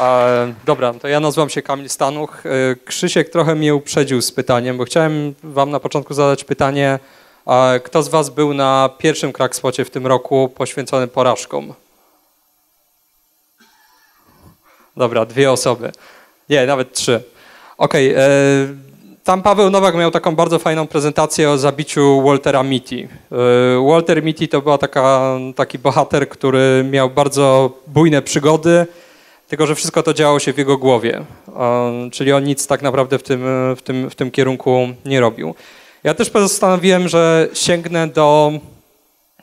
E, dobra, to ja nazywam się Kamil Stanuch. E, Krzysiek trochę mnie uprzedził z pytaniem, bo chciałem wam na początku zadać pytanie, e, kto z was był na pierwszym Krakspocie w tym roku poświęconym porażkom? Dobra, dwie osoby. Nie, nawet trzy. Okej, okay, tam Paweł Nowak miał taką bardzo fajną prezentację o zabiciu Waltera Mitty. Walter Mitty to był taki bohater, który miał bardzo bujne przygody, tylko że wszystko to działo się w jego głowie, czyli on nic tak naprawdę w tym, w tym, w tym kierunku nie robił. Ja też postanowiłem, że sięgnę do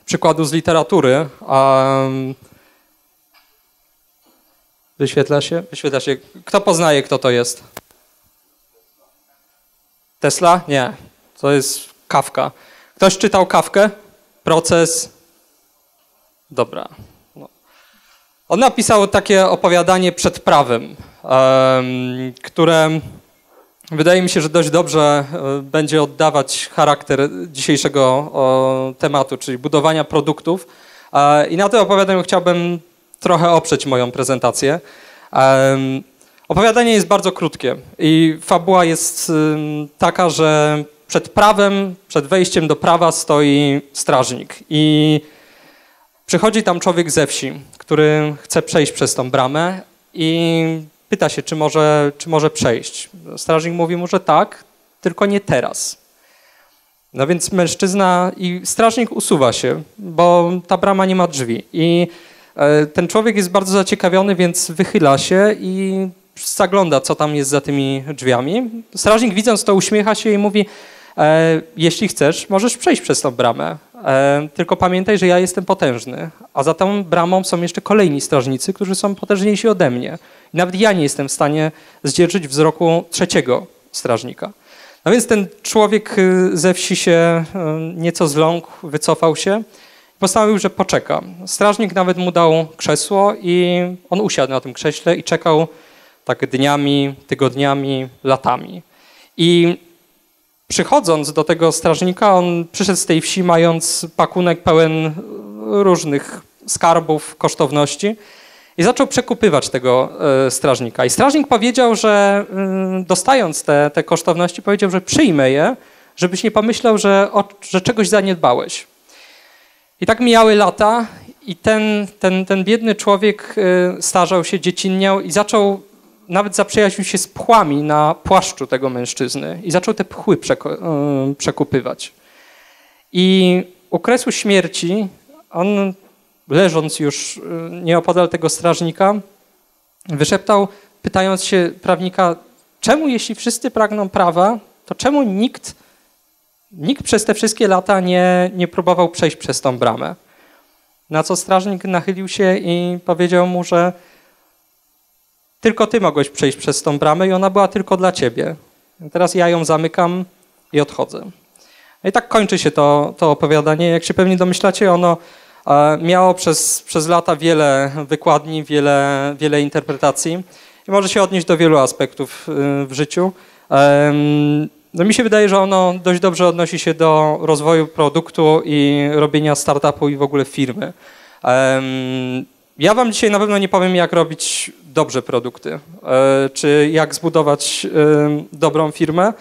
przykładu z literatury. Wyświetla się? Wyświetla się. Kto poznaje, kto to jest? Tesla? Nie. To jest Kawka. Ktoś czytał Kawkę? Proces? Dobra. On napisał takie opowiadanie przed prawem, które wydaje mi się, że dość dobrze e, będzie oddawać charakter dzisiejszego tematu, czyli budowania produktów. E, I na to opowiadaniu chciałbym trochę oprzeć moją prezentację. Opowiadanie jest bardzo krótkie i fabuła jest taka, że przed prawem, przed wejściem do prawa stoi strażnik i Przychodzi tam człowiek ze wsi, który chce przejść przez tą bramę i pyta się, czy może, czy może przejść. Strażnik mówi mu, że tak, tylko nie teraz. No więc mężczyzna i strażnik usuwa się, bo ta brama nie ma drzwi. I e, ten człowiek jest bardzo zaciekawiony, więc wychyla się i zagląda, co tam jest za tymi drzwiami. Strażnik widząc to uśmiecha się i mówi, e, jeśli chcesz, możesz przejść przez tą bramę. E, tylko pamiętaj, że ja jestem potężny, a za tą bramą są jeszcze kolejni strażnicy, którzy są potężniejsi ode mnie. I nawet ja nie jestem w stanie zdzierżyć wzroku trzeciego strażnika. No więc ten człowiek y, ze wsi się y, nieco zląkł, wycofał się i postanowił, że poczeka. Strażnik nawet mu dał krzesło i on usiadł na tym krześle i czekał tak dniami, tygodniami, latami. I Przychodząc do tego strażnika, on przyszedł z tej wsi mając pakunek pełen różnych skarbów, kosztowności i zaczął przekupywać tego e, strażnika. I strażnik powiedział, że mm, dostając te, te kosztowności, powiedział, że przyjmę je, żebyś nie pomyślał, że, że czegoś zaniedbałeś. I tak mijały lata i ten, ten, ten biedny człowiek e, starzał się, dziecinniał i zaczął nawet zaprzyjaźnił się z pchłami na płaszczu tego mężczyzny i zaczął te pchły e, przekupywać. I u kresu śmierci on, leżąc już e, nieopodal tego strażnika, wyszeptał, pytając się prawnika, czemu jeśli wszyscy pragną prawa, to czemu nikt, nikt przez te wszystkie lata nie, nie próbował przejść przez tą bramę? Na co strażnik nachylił się i powiedział mu, że tylko ty mogłeś przejść przez tą bramę i ona była tylko dla ciebie. Teraz ja ją zamykam i odchodzę. No I tak kończy się to, to opowiadanie. Jak się pewnie domyślacie, ono e, miało przez, przez lata wiele wykładni, wiele, wiele interpretacji i może się odnieść do wielu aspektów e, w życiu. No mi się wydaje, że ono dość dobrze odnosi się do rozwoju produktu i robienia startupu i w ogóle firmy. Ja wam dzisiaj na pewno nie powiem, jak robić dobrze produkty, e, czy jak zbudować e, dobrą firmę.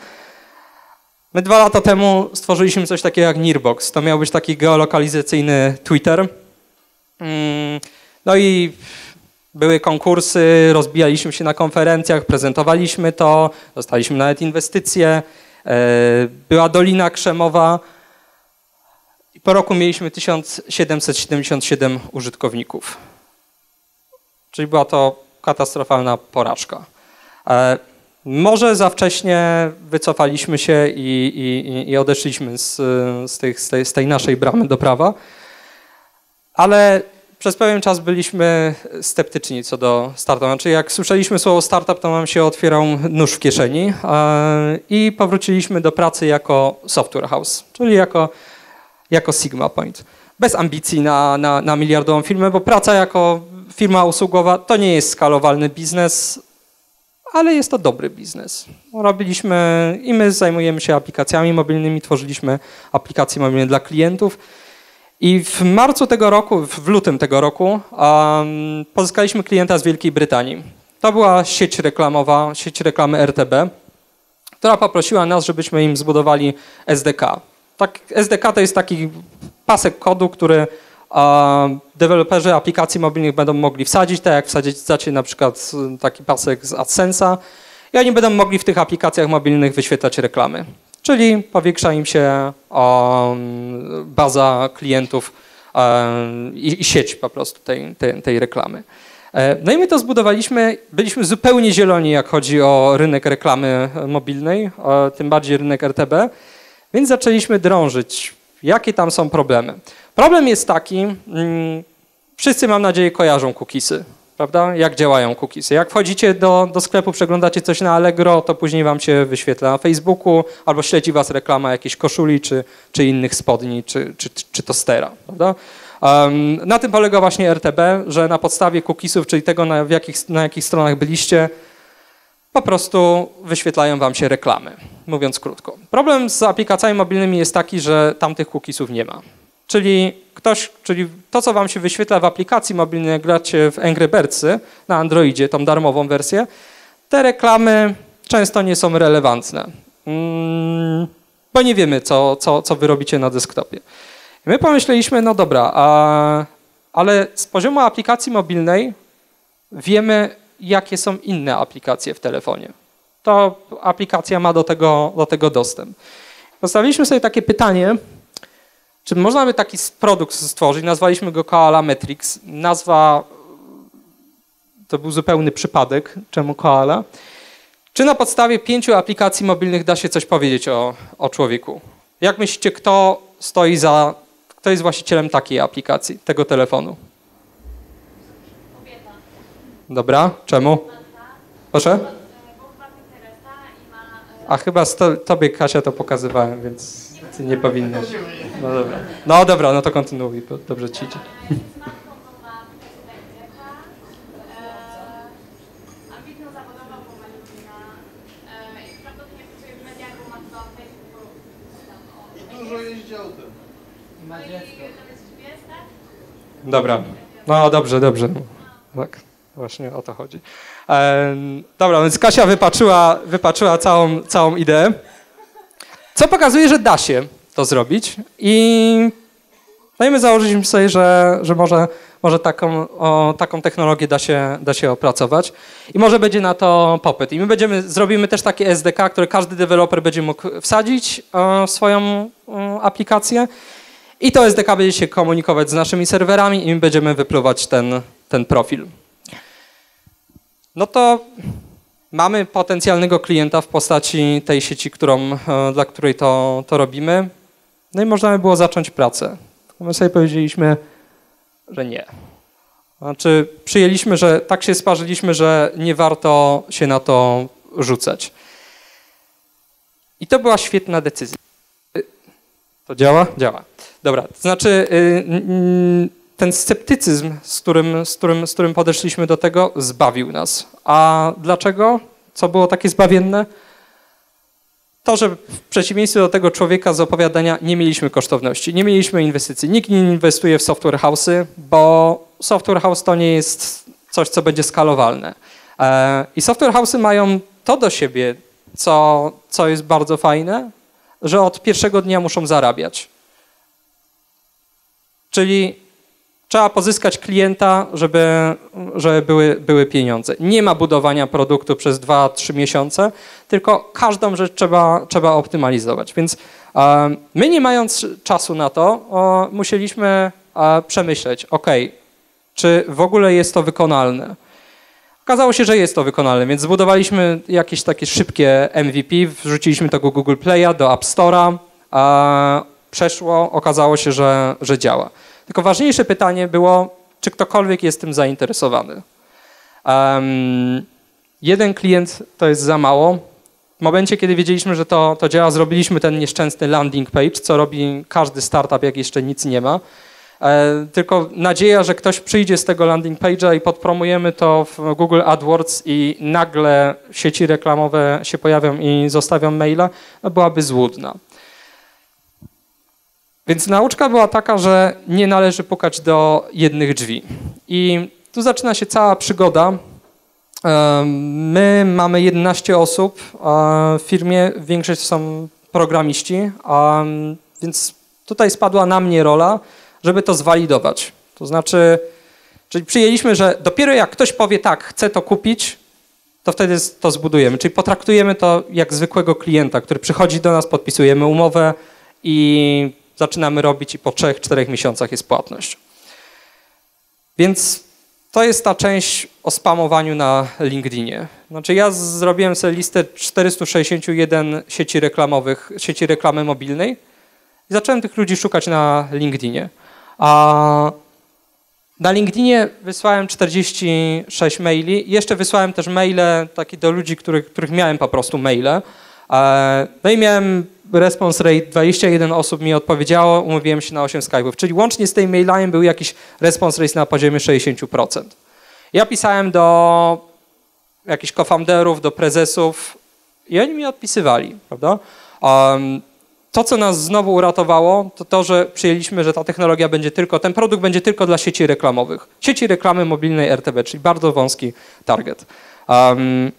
My dwa lata temu stworzyliśmy coś takiego jak Nearbox. To miał być taki geolokalizacyjny Twitter. Mm, no i były konkursy, rozbijaliśmy się na konferencjach, prezentowaliśmy to, dostaliśmy nawet inwestycje. E, była Dolina Krzemowa. I po roku mieliśmy 1777 użytkowników. Czyli była to katastrofalna porażka. E, może za wcześnie wycofaliśmy się i, i, i odeszliśmy z, z, tych, z, tej, z tej naszej bramy do prawa, ale przez pewien czas byliśmy sceptyczni co do startupu. Znaczy jak słyszeliśmy słowo startup, to nam się otwierał nóż w kieszeni e, i powróciliśmy do pracy jako software house, czyli jako, jako Sigma Point. Bez ambicji na, na, na miliardową firmę, bo praca jako firma usługowa to nie jest skalowalny biznes, ale jest to dobry biznes. Robiliśmy i my zajmujemy się aplikacjami mobilnymi, tworzyliśmy aplikacje mobilne dla klientów. I w marcu tego roku, w lutym tego roku um, pozyskaliśmy klienta z Wielkiej Brytanii, To była sieć reklamowa, sieć reklamy RTB, która poprosiła nas, żebyśmy im zbudowali SDK. Tak, SDK to jest taki pasek kodu, który deweloperzy aplikacji mobilnych będą mogli wsadzić, tak jak wsadzicie na przykład taki pasek z AdSense'a i oni będą mogli w tych aplikacjach mobilnych wyświetlać reklamy. Czyli powiększa im się um, baza klientów um, i, i, sieć po prostu tej, tej, tej reklamy. E, no i my to zbudowaliśmy, byliśmy zupełnie zieloni, jak chodzi o rynek reklamy mobilnej, tym bardziej rynek RTB, więc zaczęliśmy drążyć, jakie tam są problemy. Problem jest taki, mm, wszyscy mam nadzieję kojarzą cookiesy, prawda? Jak działają cookiesy. Jak wchodzicie do, do sklepu, przeglądacie coś na Allegro, to później wam się wyświetla na Facebooku albo śledzi was reklama jakiejś koszuli, czy, czy innych spodni, czy, czy, czy tostera, prawda? Na tym polega właśnie RTB, że na podstawie cookiesów, czyli tego, na, jakich, na jakich stronach byliście, po prostu wyświetlają wam się reklamy, mówiąc krótko. Problem z aplikacjami mobilnymi jest taki, że tamtych cookiesów nie ma. Czyli ktoś, czyli to, co wam się wyświetla w aplikacji mobilnej, jak gracie w Angry Birdsy na Androidzie, tą darmową wersję, te reklamy często nie są relevantne, mm, bo nie wiemy, co, co, co wy robicie na desktopie. My pomyśleliśmy, no dobra, a, ale z poziomu aplikacji mobilnej wiemy, jakie są inne aplikacje w telefonie. To aplikacja ma do tego, do tego dostęp. Postawiliśmy sobie takie pytanie, czy można by taki produkt stworzyć? Nazwaliśmy go Koala Metrics. Nazwa to był zupełny przypadek. Czemu Koala? Czy na podstawie pięciu aplikacji mobilnych da się coś powiedzieć o, o człowieku? Jak myślicie, kto stoi za, kto jest właścicielem takiej aplikacji, tego telefonu? Kobieta. Dobra, czemu? Proszę? A chyba to, tobie Kasia to pokazywałem, więc ty nie powinnaś. No dobra. No dobra, no to kontynuuj, bo dobrze ci idzie. Dużo jeździ autem. Dobra. No dobrze, dobrze. Tak, właśnie o to chodzi. Ehm, dobra, więc Kasia wypaczyła, wypaczyła całą, całą ideę. Co pokazuje, że da się to zrobić i no i my założyliśmy sobie, że, że może, może taką, o, taką technologię da się, da się opracować i może będzie na to popyt. I my będziemy, zrobimy też takie SDK, które każdy deweloper będzie mógł wsadzić w swoją aplikację i to SDK będzie się komunikować z naszymi serwerami i my będziemy wypluwać ten, ten profil. No to mamy potencjalnego klienta w postaci tej sieci, którą, e, dla której to, to robimy. No i można by było zacząć pracę. My sobie powiedzieliśmy, że nie. Znaczy, przyjęliśmy, że tak się sparzyliśmy, że nie warto się na to rzucać. I to była świetna decyzja. To działa? Działa. Dobra, to znaczy y, ten sceptycyzm, z którym, z, którym, z którym podeszliśmy do tego, zbawił nas. A dlaczego? Co było takie zbawienne? To, że w przeciwieństwie do tego człowieka z opowiadania nie mieliśmy kosztowności, nie mieliśmy inwestycji. Nikt nie inwestuje w software house'y, bo software house to nie jest coś, co będzie skalowalne. E, I software house'y mają to do siebie, co, co jest bardzo fajne, że od pierwszego dnia muszą zarabiać. Czyli Trzeba pozyskać klienta, żeby, żeby były, były pieniądze. Nie ma budowania produktu przez 2-3 miesiące, tylko każdą rzecz trzeba, trzeba optymalizować. Więc my nie mając czasu na to, musieliśmy e, przemyśleć, ok, czy w ogóle jest to wykonalne. Okazało się, że jest to wykonalne, więc zbudowaliśmy jakieś takie szybkie MVP, wrzuciliśmy to do Google Play'a, do App Store'a, przeszło, okazało się, że, że działa. Tylko ważniejsze pytanie było, czy ktokolwiek jest tym zainteresowany. Um, jeden klient to jest za mało. W momencie, kiedy wiedzieliśmy, że to, to działa, zrobiliśmy ten nieszczęsny landing page, co robi każdy startup, jak jeszcze nic nie ma. E, tylko nadzieja, że ktoś przyjdzie z tego landing page'a i podpromujemy to w Google AdWords i nagle sieci reklamowe się pojawią i zostawią maila, no byłaby złudna. Więc nauczka była taka, że nie należy pukać do jednych drzwi. I tu zaczyna się cała przygoda My mamy 11 osób w firmie, większość są programiści, więc tutaj spadła na mnie rola, żeby to zwalidować. To znaczy, czyli przyjęliśmy, że dopiero jak ktoś powie tak, chcę to kupić, to wtedy to zbudujemy. Czyli potraktujemy to jak zwykłego klienta, który przychodzi do nas, podpisujemy umowę i zaczynamy robić i po 3-4 miesiącach jest płatność. Więc to jest ta część o spamowaniu na LinkedInie. Znaczy ja zrobiłem sobie listę 461 sieci reklamowych, sieci reklamy mobilnej i zacząłem tych ludzi szukać na LinkedInie. A na LinkedInie wysłałem 46 maili. Jeszcze wysłałem też maile takie do ludzi, których, których miałem po prostu maile. E, no i miałem response rate, 21 osób mi odpowiedziało, umówiłem się na 8 Skype'ów, czyli łącznie z tej mailami był jakiś response rate na poziomie 60%. Ja pisałem do jakichś co-founderów, do prezesów i oni mi odpisywali, prawda? Um, to, co nas znowu uratowało, to to, że przyjęliśmy, że ta technologia będzie tylko, ten produkt będzie tylko dla sieci reklamowych. Sieci reklamy mobilnej RTB, czyli bardzo wąski target. Um,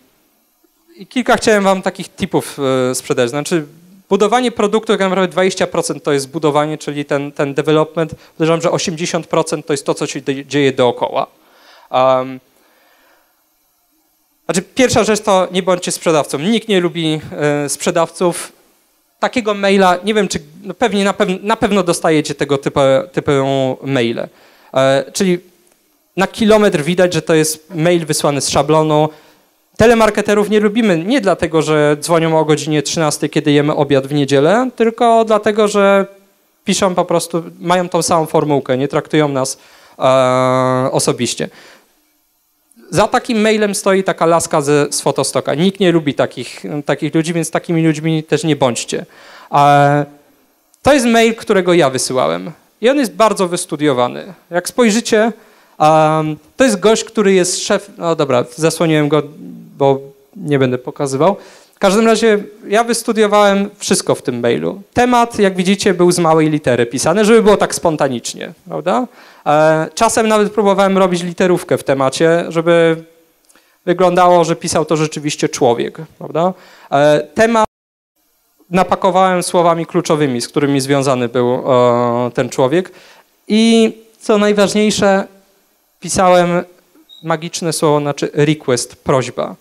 I kilka chciałem wam takich tipów y, sprzedać. Znaczy, budowanie produktu, jak naprawdę 20% to jest budowanie, czyli ten, ten development. Podejrzewam, że 80% to jest to, co się dzieje dookoła. Um, znaczy, pierwsza rzecz to nie bądźcie sprzedawcą. Nikt nie lubi y, sprzedawców takiego maila, nie wiem, czy no pewnie na, pew na pewno dostajecie tego typu, typu maile. E, czyli na kilometr widać, że to jest mail wysłany z szablonu. Telemarketerów nie lubimy nie dlatego, że dzwonią o godzinie 13, kiedy jemy obiad w niedzielę, tylko dlatego, że piszą po prostu, mają tą samą formułkę, nie traktują nas e, osobiście. Za takim mailem stoi taka laska ze, z fotostoka. Nikt nie lubi takich, takich ludzi, więc takimi ludźmi też nie bądźcie. To jest mail, którego ja wysyłałem. I on jest bardzo wystudiowany. Jak spojrzycie, to jest gość, który jest szef. No dobra, zasłoniłem go, bo nie będę pokazywał. W każdym razie ja wystudiowałem wszystko w tym mailu. Temat, jak widzicie, był z małej litery pisany, żeby było tak spontanicznie, prawda? E, czasem nawet próbowałem robić literówkę w temacie, żeby wyglądało, że pisał to rzeczywiście człowiek, prawda? E, temat napakowałem słowami kluczowymi, z którymi związany był ten człowiek i co najważniejsze, pisałem magiczne słowo, znaczy request, prośba.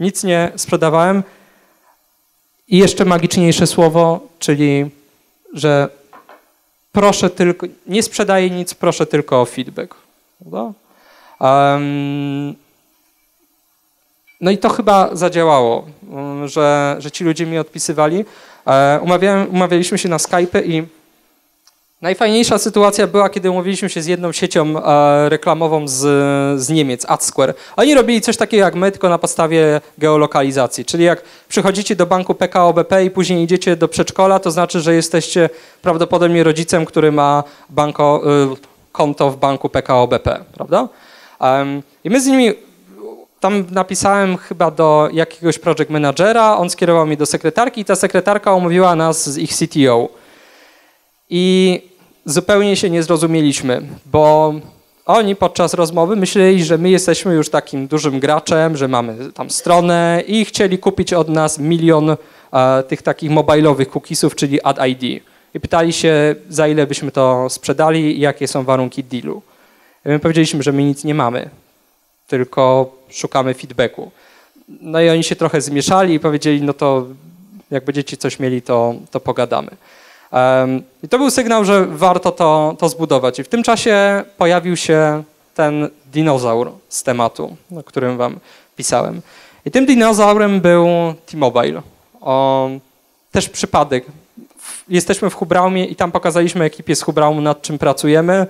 Nic nie sprzedawałem, i jeszcze magiczniejsze słowo, czyli, że proszę tylko, nie sprzedaję nic, proszę tylko o feedback. No i to chyba zadziałało, że, że ci ludzie mi odpisywali. E, umawiałem, umawialiśmy się na Skype i Najfajniejsza sytuacja była, kiedy umówiliśmy się z jedną siecią e, reklamową z, z Niemiec, AdSquare. Oni robili coś takiego jak my, tylko na podstawie geolokalizacji. Czyli jak przychodzicie do banku PKO BP i później idziecie do przedszkola, to znaczy, że jesteście prawdopodobnie rodzicem, który ma banko, y, konto w banku PKO BP, prawda? I my z nimi tam napisałem chyba do jakiegoś project managera, on skierował mnie do sekretarki i ta sekretarka umówiła nas z ich CTO. I zupełnie się nie zrozumieliśmy, bo oni podczas rozmowy myśleli, że my jesteśmy już takim dużym graczem, że mamy tam stronę i chcieli kupić od nas milion e, tych takich mobilowych cookiesów, czyli ad ID. I pytali się, za ile byśmy to sprzedali i jakie są warunki dealu. I my powiedzieliśmy, że my nic nie mamy, tylko szukamy feedbacku. No i oni się trochę zmieszali i powiedzieli, no to jak będziecie coś mieli, to, to pogadamy. I to był sygnał, że warto to, to zbudować. I w tym czasie pojawił się ten dinozaur z tematu, o którym wam pisałem. I tym dinozaurem był T-Mobile. Też przypadek. Jesteśmy w Hubraumie i tam pokazaliśmy ekipie z Hubraumu, nad czym pracujemy.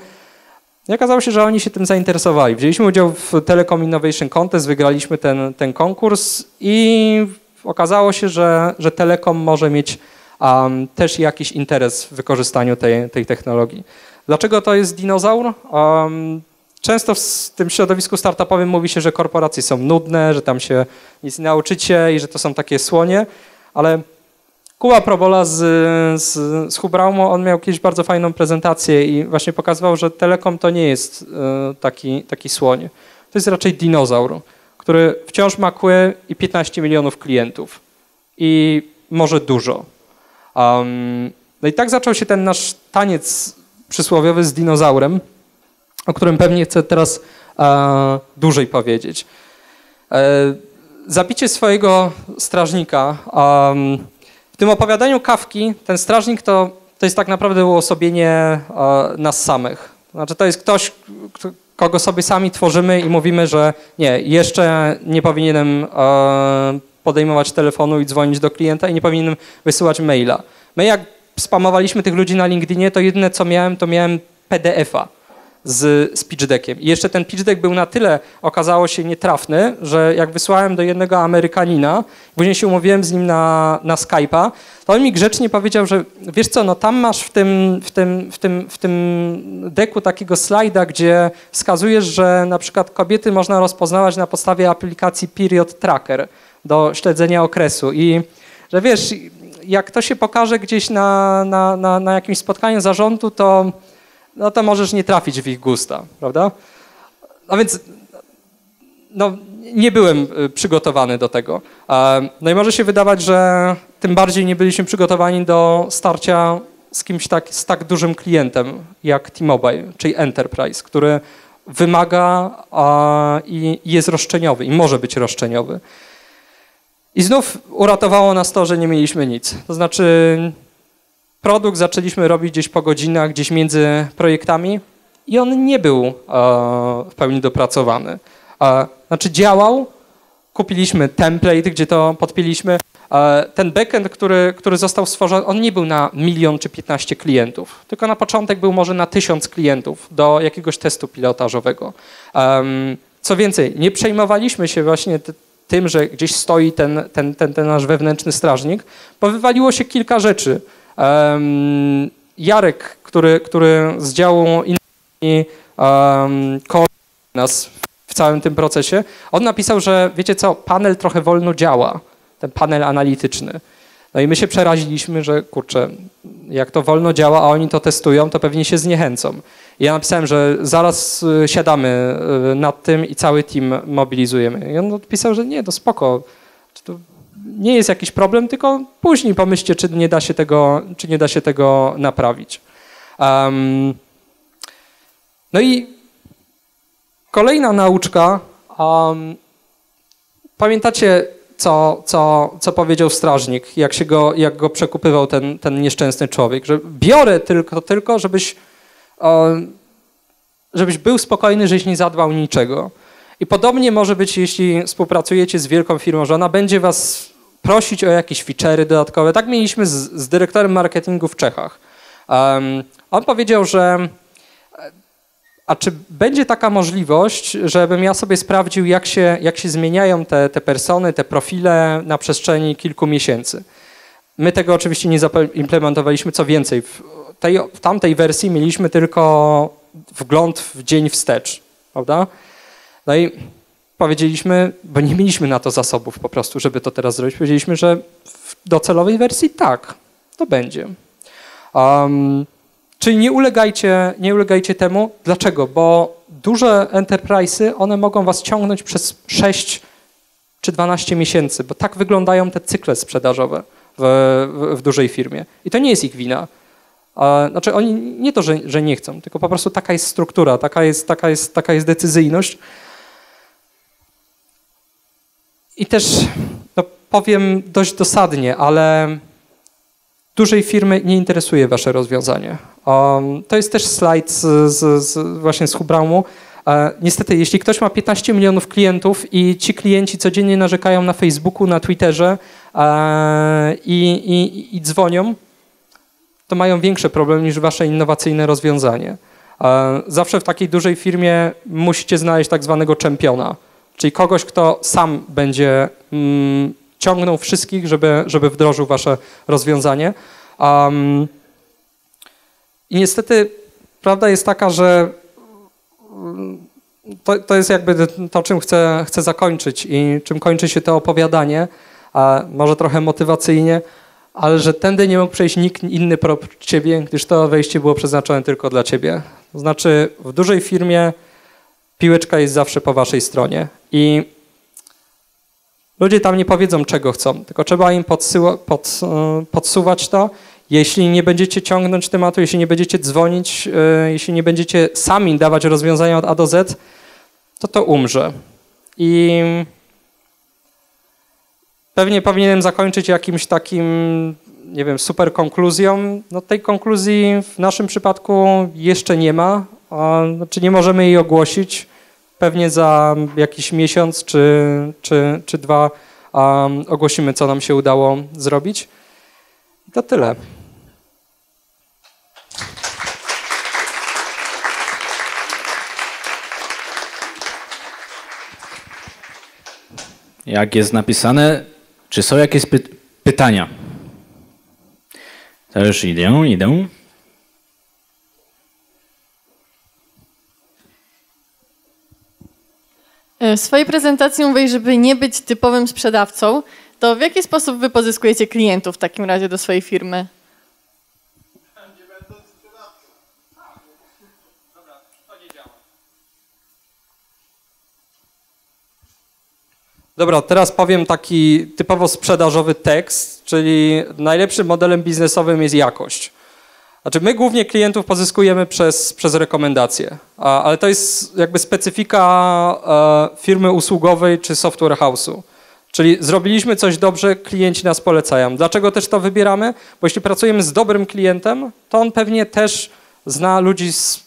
I okazało się, że oni się tym zainteresowali. Wzięliśmy udział w Telecom Innovation Contest, wygraliśmy ten, ten konkurs i okazało się, że, że Telekom może mieć um, też jakiś interes w wykorzystaniu tej, tej technologii. Dlaczego to jest dinozaur? Um, często w tym środowisku startupowym mówi się, że korporacje są nudne, że tam się nic nie nauczycie i że to są takie słonie, ale Kuba Probola z, z, z on miał kiedyś bardzo fajną prezentację i właśnie pokazywał, że telekom to nie jest y, taki, taki słoń. To jest raczej dinozaur, który wciąż ma kły i 15 milionów klientów. I może dużo. Um, no i tak zaczął się ten nasz taniec przysłowiowy z dinozaurem, o którym pewnie chcę teraz e, dłużej powiedzieć. E, zabicie swojego strażnika. Um, w tym opowiadaniu Kawki ten strażnik to, to jest tak naprawdę uosobienie e, nas samych. Znaczy to jest ktoś, kogo sobie sami tworzymy i mówimy, że nie, jeszcze nie powinienem e, podejmować telefonu i dzwonić do klienta i nie powinienem wysyłać maila. My jak spamowaliśmy tych ludzi na LinkedInie, to jedyne co miałem, to miałem PDF-a z, z pitch deckiem. I jeszcze ten pitch deck był na tyle, okazało się, nietrafny, że jak wysłałem do jednego Amerykanina, później się umówiłem z nim na, na Skype'a, to on mi grzecznie powiedział, że wiesz co, no tam masz w tym, w tym, w tym, w tym deku takiego slajda, gdzie wskazujesz, że na przykład kobiety można rozpoznawać na podstawie aplikacji Period Tracker do śledzenia okresu i że wiesz, jak to się pokaże gdzieś na, na, na, na jakimś spotkaniu zarządu, to, no to możesz nie trafić w ich gusta, prawda? No więc no, nie byłem y, przygotowany do tego. No i może się wydawać, że tym bardziej nie byliśmy przygotowani do starcia z kimś tak, z tak dużym klientem jak T-Mobile, czyli Enterprise, który wymaga i jest roszczeniowy i może być roszczeniowy. I znów uratowało nas to, że nie mieliśmy nic. To znaczy, produkt zaczęliśmy robić gdzieś po godzinach, gdzieś między projektami i on nie był e, w pełni dopracowany. E, znaczy, działał, kupiliśmy template, gdzie to podpiliśmy. E, ten backend, który, który został stworzony, on nie był na milion czy 15 klientów, tylko na początek był może na tysiąc klientów do jakiegoś testu pilotażowego. Co więcej, nie przejmowaliśmy się właśnie tym, że gdzieś stoi ten, ten, ten, ten nasz wewnętrzny strażnik, bo wywaliło się kilka rzeczy. Um, Jarek, który, który z działu inni um, nas w całym tym procesie, on napisał, że wiecie co, panel trochę wolno działa, ten panel analityczny. No i my się przeraziliśmy, że kurczę, jak to wolno działa, a oni to testują, to pewnie się zniechęcą. I ja napisałem, że zaraz y, siadamy y, nad tym i cały team mobilizujemy. I on odpisał, że nie, to spoko. To nie jest jakiś problem, tylko później pomyślcie, czy nie da się tego, czy nie da się tego naprawić. Um, no i kolejna nauczka. Um, pamiętacie co, co, co powiedział strażnik, jak, się go, jak go przekupywał ten, ten nieszczęsny człowiek, że biorę tylko, tylko żebyś, żebyś był spokojny, żeś nie zadbał niczego. I podobnie może być, jeśli współpracujecie z wielką firmą, że ona będzie was prosić o jakieś feature'y dodatkowe. Tak mieliśmy z, z dyrektorem marketingu w Czechach. Um, on powiedział, że a czy będzie taka możliwość, żebym ja sobie sprawdził, jak się, jak się zmieniają te, te persony, te profile na przestrzeni kilku miesięcy? My tego oczywiście nie implementowaliśmy, co więcej, w, tej, w tamtej wersji mieliśmy tylko wgląd w dzień wstecz, prawda? No i powiedzieliśmy, bo nie mieliśmy na to zasobów po prostu, żeby to teraz zrobić, powiedzieliśmy, że w docelowej wersji tak, to będzie. Um, Czyli nie ulegajcie, nie ulegajcie temu. Dlaczego? Bo duże enterprise'y, one mogą was ciągnąć przez 6 czy 12 miesięcy, bo tak wyglądają te cykle sprzedażowe w, w, w dużej firmie. I to nie jest ich wina. Znaczy oni nie to, że, że nie chcą, tylko po prostu taka jest struktura, taka jest, taka jest, taka jest decyzyjność. I też no, powiem dość dosadnie, ale dużej firmy nie interesuje wasze rozwiązanie. Um, to jest też slajd z, z, z, właśnie z Hubraumu. E, niestety, jeśli ktoś ma 15 milionów klientów i ci klienci codziennie narzekają na Facebooku, na Twitterze e, i, i, i dzwonią, to mają większe problemy niż wasze innowacyjne rozwiązanie. E, zawsze w takiej dużej firmie musicie znaleźć tak zwanego czempiona, czyli kogoś, kto sam będzie mm, ciągnął wszystkich, żeby, żeby wdrożył wasze rozwiązanie. Um, I niestety prawda jest taka, że mm, to, to jest jakby to, czym chcę, chcę zakończyć i czym kończy się to opowiadanie, a może trochę motywacyjnie, ale że tędy nie mógł przejść nikt inny prócz ciebie, gdyż to wejście było przeznaczone tylko dla ciebie. To znaczy w dużej firmie piłeczka jest zawsze po waszej stronie i Ludzie tam nie powiedzą, czego chcą, tylko trzeba im podsyła, pod, e, podsuwać to. Jeśli nie będziecie ciągnąć tematu, jeśli nie będziecie dzwonić, e, jeśli nie będziecie sami dawać rozwiązania od A do Z, to to umrze. I pewnie powinienem zakończyć jakimś takim, nie wiem, super konkluzją. No tej konkluzji w naszym przypadku jeszcze nie ma, a, znaczy nie możemy jej ogłosić. Pewnie za jakiś miesiąc czy, czy, czy dwa um, ogłosimy, co nam się udało zrobić. To tyle. Jak jest napisane, czy są jakieś py pytania? Już idę, idę. W swojej prezentacji mówisz, żeby nie być typowym sprzedawcą, to w jaki sposób wy pozyskujecie klientów w takim razie do swojej firmy? Dobra, teraz powiem taki typowo sprzedażowy tekst, czyli najlepszym modelem biznesowym jest jakość. Znaczy my głównie klientów pozyskujemy przez, przez rekomendacje, ale to jest jakby specyfika e, firmy usługowej czy software house'u. Czyli zrobiliśmy coś dobrze, klienci nas polecają. Dlaczego też to wybieramy? Bo jeśli pracujemy z dobrym klientem, to on pewnie też zna ludzi z,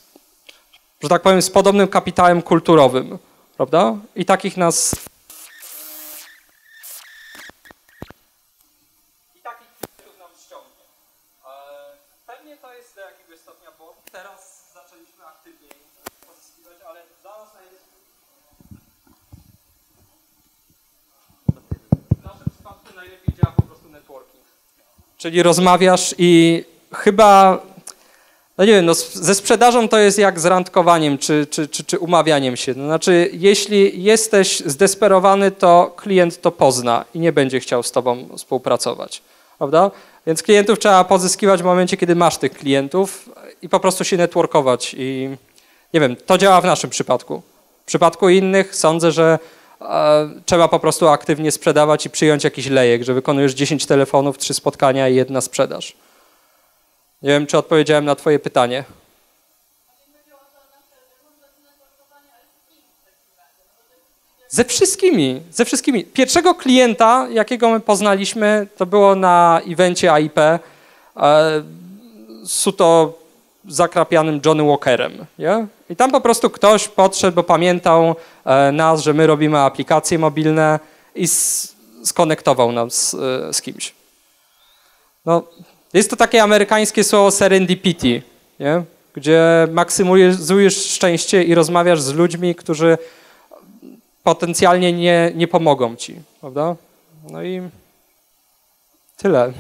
że tak powiem, z podobnym kapitałem kulturowym, prawda? I takich nas i takich klientów nam ściągnie. E, Pewnie to jest do jakiegoś stopnia, bo teraz zaczęliśmy aktywniej pozyskiwać, ale dla nas najlepiej. W naszym przypadku najlepiej działa po prostu networking. Czyli rozmawiasz i chyba, no nie wiem, no ze sprzedażą to jest jak z randkowaniem czy, czy, czy, czy umawianiem się. To znaczy, jeśli jesteś zdesperowany, to klient to pozna i nie będzie chciał z tobą współpracować. Prawda? Więc klientów trzeba pozyskiwać w momencie, kiedy masz tych klientów i po prostu się networkować. I nie wiem, to działa w naszym przypadku. W przypadku innych sądzę, że trzeba po prostu aktywnie sprzedawać i przyjąć jakiś lejek, że wykonujesz 10 telefonów, 3 spotkania i jedna sprzedaż. Nie wiem, czy odpowiedziałem na Twoje pytanie. Ze wszystkimi, ze wszystkimi. Pierwszego klienta, jakiego my poznaliśmy, to było na evencie AIP e, z to zakrapianym Johnny Walkerem. Nie? I tam po prostu ktoś podszedł, bo pamiętał e, nas, że my robimy aplikacje mobilne i skonektował nas e, z kimś. No, jest to takie amerykańskie słowo serendipity, nie? gdzie maksymalizujesz szczęście i rozmawiasz z ludźmi, którzy potencjalnie nie, nie pomogą ci, prawda? No i tyle.